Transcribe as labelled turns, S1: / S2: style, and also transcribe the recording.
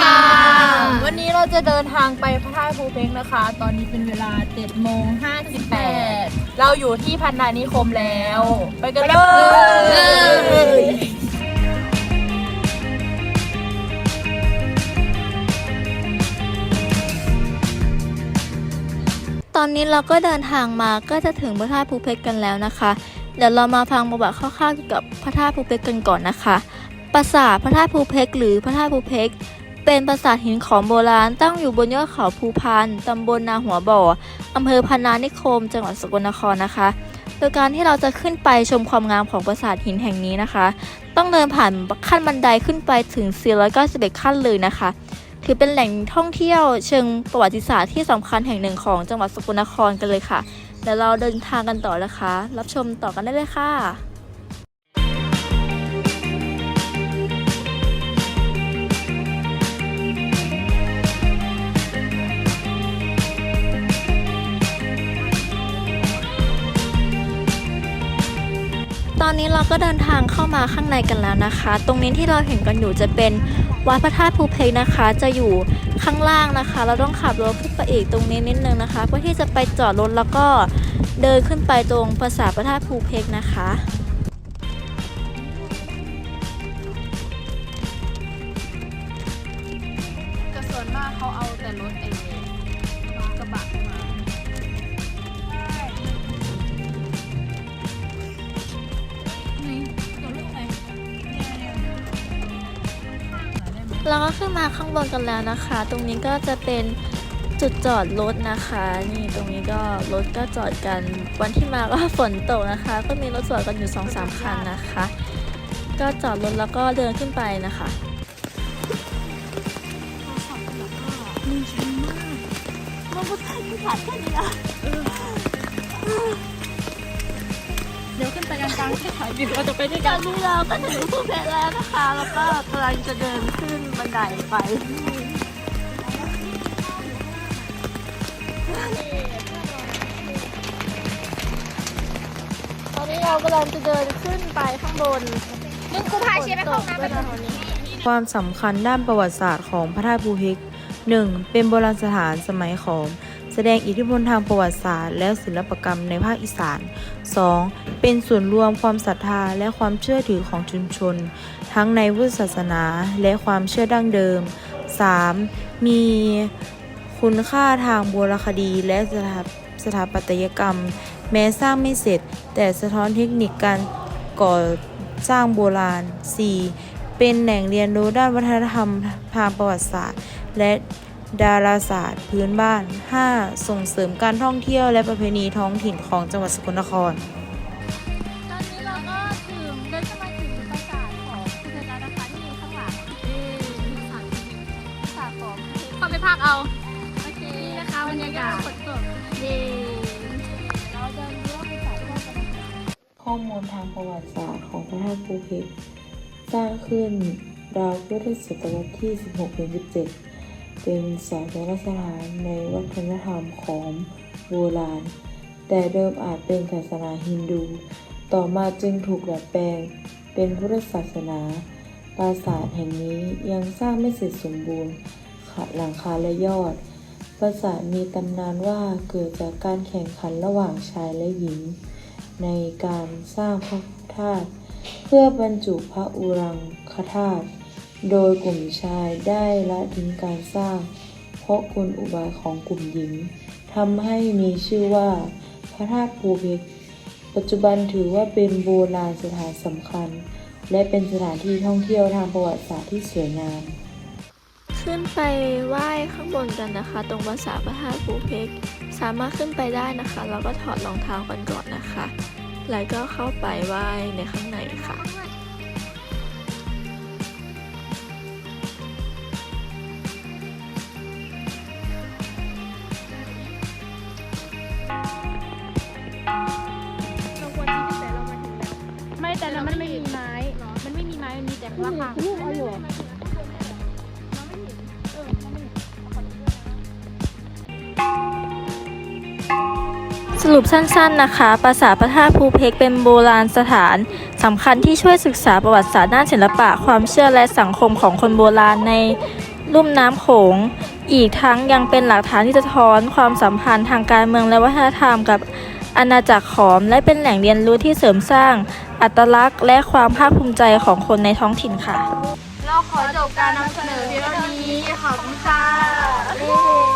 S1: ค่ะ
S2: วันนี้เราจะเดินทางไปพระธาตุภูเพกนะคะ ตอนนี้เป็นเวลา7โมง58 เราอยู่ที่พันนานิคมแล้ว ไปกันเลย
S1: ตอนนี้เราก็เดินทางมาก็จะถึงพระธาตุภูเพกกันแล้วนะคะ เดี๋ยวเรามาฟังประวัติคร่าวๆเกี่ยวกับพระธาตุภูเพกกันก่อนนะคะปราสาทพระธาตุภูเพกหรือพระธาตุภูเพก เป็นปราสาทหินของโบราณตั้งอยู่บนยอดเขาภูพานตำบลนาหัวบ่ออำเภอพนานิคม จังหวัดสกลนครนะคะ โดยการที่เราจะขึ้นไปชมความงามของปราสาทหินแห่งนี้นะคะ ต้องเดินผ่านขั้นบันไดขึ้นไปถึง 491 ขั้นเลยนะคะ ถือเป็นแหล่งท่องเที่ยวเชิงประวัติศาสตร์ที่สำคัญแห่งหนึ่งของจังหวัดสกลนครกันเลยค่ะ เดี๋ยวเราเดินทางกันต่อนะคะ รับชมต่อกันได้เลยค่ะ ตอนนี้เราก็เดินทางเข้ามาข้างในกันแล้วนะคะ ตรงนี้ที่เราเห็นกันอยู่จะเป็นวัดพระธาตุภูเพกนะคะ จะอยู่ข้างล่างนะคะ เราต้องขับรถขึ้นไปอีกตรงนี้นิดนึงนะคะ เพื่อที่จะไปจอดรถแล้วก็เดินขึ้นไปตรงปราสาทพระธาตุภูเพกนะคะ
S2: ก็ส่วนมากเขาเอาแต่รถเองกระบะมา
S1: เราก็ขึ้นมาข้างบนกันแล้วนะคะ ตรงนี้ก็จะเป็นจุดจอดรถนะคะ นี่ตรงนี้ก็รถก็จอดกันวันที่มาก็ฝนตกนะคะ ก็มีรถจอดกันอยู่2อสามคันนะคะ ก็จอดรถแล้วก็เดินขึ้นไปนะคะ
S2: เดี๋ยวขึ้นไปกลางๆที่ถ่ายวิวเราจะไปด้วย
S1: ต
S2: กั
S1: อนนนี้เราก็ถึงภูเพแล้วนะคะ แล้วก็กำลังจะเดินขึ้นบันไดไป ตอนนี้เรากำลังจะเดินขึ้นไปข้างบนนึกกูพาเชียร์ไปห้องน้ำไปตอนนี้
S3: ความสำคัญด้านประวัติศาสตร์ของพระธาตุภูเพก 1. เป็นโบราณสถานสมัยขอมแสดงอิทธิพลทางประวัติศาสตร์ และศิลปกรรมในภาคอีสาน 2. เป็นส่วนรวมความศรัทธาและความเชื่อถือของชุมชน ทั้งในพุทธศาสนาและความเชื่อดั้งเดิม 3. มีคุณค่าทางโบราณคดีและสถาสถาปัตยกรรม แม้สร้างไม่เสร็จ แต่สะท้อนเทคนิคการก่อสร้างโบราณ 4. เป็นแหล่งเรียนรู้ด้านวัฒนธรรมทางประวัติศาสตร์ และ ดาราศาสตร์ พื้นบ้าน 5. ส่งเสริมการท่องเที่ยวและประเพณีท้องถิ่นของจังหวัดสกลนคร
S1: ตอนนี้เราก็ถึงเดินเข้ามาถึงปราสาทของคุณเพชรแล้วนะคะที่อยู่ข้างหลังนี่ปราสาทปราสาทของเข้าไปพักเอา โอเคนะคะบรรยากาศฝนตกเย้เราเดินดูว่าปราสาทว่ากันนะคะ
S3: ข้อมูลทางประวัติศาสตร์ของพระธาตุภูเพกสร้างขึ้นราวพุทธศตวรรษที่ 16-17 เป็นศาสนสถานในวัฒนธรรมของโบราณ แต่เดิมอาจเป็นศาสนาฮินดู ต่อมาจึงถูกดัดแปลงเป็นพุทธศาสนาปราสาทแห่งนี้ยังสร้างไม่เสร็จสมบูรณ์ขาดหลังคาและยอด ปราสาทมีตำนานว่าเกิดจากการแข่งขันระหว่างชายและหญิง ในการสร้างพระธาตุเพื่อบรรจุพระอุรังคธาตุ โดยกลุ่มชายได้ละทิ้งการสร้าง เพราะกลอุบายของกลุ่มหญิงทำให้มีชื่อว่า พระธาตุภูเพกปัจจุบันถือว่าเป็นโบราณสถานสำคัญ และเป็นสถานที่ท่องเที่ยวทางประวัติศาสตร์ที่สวยงาม
S1: ขึ้นไปไหว้ข้างบนกันนะคะ ตรงปราสาพระธาตุภูเพกสามารถขึ้นไปได้นะคะ แล้วก็ถอดรองเท้ากันก่อนนะคะ แล้วก็เข้าไปไหว้ในข้างในค่ะ
S2: แต่เรามันไม่มีไม้ มันไม่มีไม้ มันมีแต่ว่าค่ะเอาอยู่
S1: สรุปสั้นๆนะคะ ปราสาทพระธาตุภูเพกเป็นโบราณสถานสำคัญที่ช่วยศึกษาประวัติศาสตร์ด้านศิลปะ ความเชื่อและสังคมของคนโบราณในลุ่มน้ำโขง อีกทั้งยังเป็นหลักฐานที่สะท้อนความสัมพันธ์ทางการเมืองและวัฒนธรรมกับ อาณาจักรขอมและเป็นแหล่งเรียนรู้ที่เสริมสร้าง อัตลักษณ์และความภาคภูมิใจของคนในท้องถิ่นค่ะ
S2: เราขอจบการนำเสนอเพียงเท่านี้ขอบคุณค่ะ